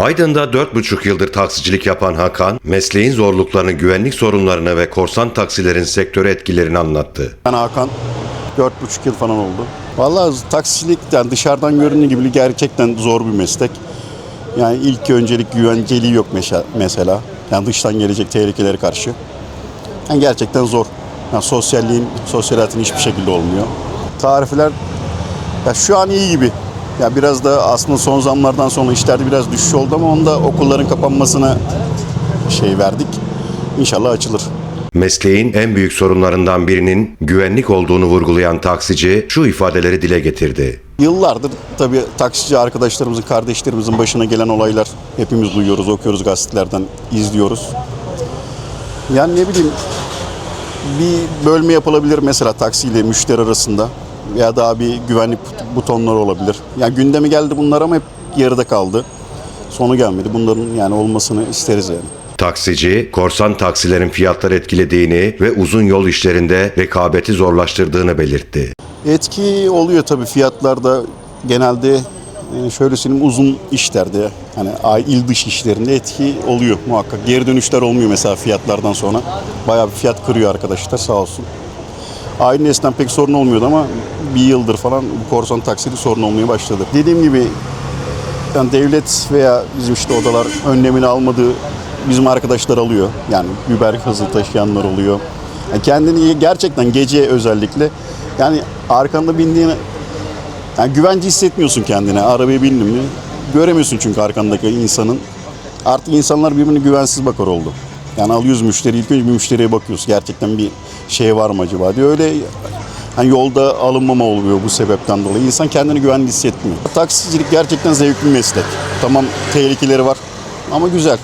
Aydın'da 4,5 yıldır taksicilik yapan Hakan, mesleğin zorluklarını, güvenlik sorunlarını ve korsan taksilerin sektöre etkilerini anlattı. Ben Hakan. 4,5 yıl falan oldu. Vallahi taksicilik yani dışarıdan göründüğü gibi gerçekten zor bir meslek. Yani ilk öncelik güvenceliği yok mesela. Yani dıştan gelecek tehlikelere karşı. Yani gerçekten zor. Yani sosyalliğin, sosyal hayatın hiçbir şekilde olmuyor. Tarifler ya şu an iyi gibi. Ya biraz da aslında son zamlardan sonra işlerde biraz düşüş oldu ama onda okulların kapanmasına şey verdik. İnşallah açılır. Mesleğin en büyük sorunlarından birinin güvenlik olduğunu vurgulayan taksici şu ifadeleri dile getirdi. Yıllardır tabii taksici arkadaşlarımızın, kardeşlerimizin başına gelen olaylar hepimiz duyuyoruz, okuyoruz gazetelerden, izliyoruz. Yani ne bileyim bir bölme yapılabilir mesela taksiyle müşteri arasında veya daha bir güvenlik but- butonları olabilir. Yani gündeme geldi bunlar ama hep yarıda kaldı. Sonu gelmedi. Bunların yani olmasını isteriz yani. Taksici, korsan taksilerin fiyatları etkilediğini ve uzun yol işlerinde rekabeti zorlaştırdığını belirtti. Etki oluyor tabii fiyatlarda genelde e, şöyle söyleyeyim uzun işlerde hani ay il dış işlerinde etki oluyor muhakkak. Geri dönüşler olmuyor mesela fiyatlardan sonra. Bayağı bir fiyat kırıyor arkadaşlar sağ olsun. Aynı esnaf pek sorun olmuyordu ama bir yıldır falan bu korsan taksidi sorun olmaya başladı. Dediğim gibi yani devlet veya bizim işte odalar önlemini almadığı bizim arkadaşlar alıyor. Yani biber hızlı taşıyanlar oluyor. Yani kendini gerçekten gece özellikle yani arkanda bindiğini yani güvence hissetmiyorsun kendine. Arabaya bindin mi göremiyorsun çünkü arkandaki insanın. Artık insanlar birbirine güvensiz bakar oldu. Yani alıyoruz müşteri ilk önce bir müşteriye bakıyoruz. Gerçekten bir şey var mı acaba diye. Öyle hani yolda alınmama oluyor bu sebepten dolayı. İnsan kendini güvenli hissetmiyor. Taksicilik gerçekten zevkli meslek. Tamam tehlikeleri var ama güzel.